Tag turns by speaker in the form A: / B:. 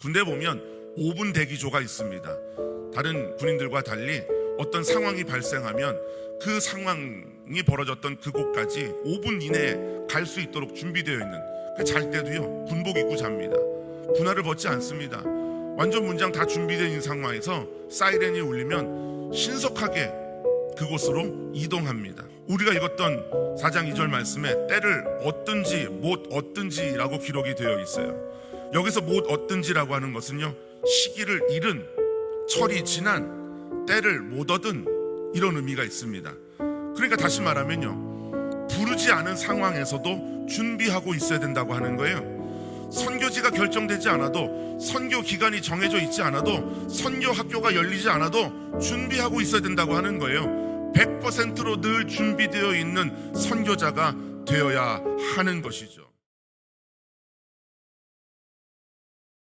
A: 군대 보면 5분 대기조가 있습니다. 다른 군인들과 달리 어떤 상황이 발생하면 그 상황이 벌어졌던 그곳까지 5분 이내에 갈 수 있도록 준비되어 있는 그 잘 때도요 군복 입고 잡니다. 군화를 벗지 않습니다. 완전 문장 다 있는 상황에서 사이렌이 울리면 신속하게 그곳으로 이동합니다. 우리가 읽었던 4장 2절 말씀에 때를 얻든지 못 얻든지라고 기록이 되어 있어요. 여기서 못 얻든지라고 하는 것은요 시기를 잃은 철이 지난 때를 못 얻은 이런 의미가 있습니다. 그러니까 다시 말하면요 부르지 않은 상황에서도 준비하고 있어야 된다고 하는 거예요. 선교지가 결정되지 않아도 선교 기간이 정해져 있지 않아도 선교 학교가 열리지 않아도 준비하고 있어야 된다고 하는 거예요. 100%로 늘 준비되어 있는 선교자가 되어야 하는 것이죠.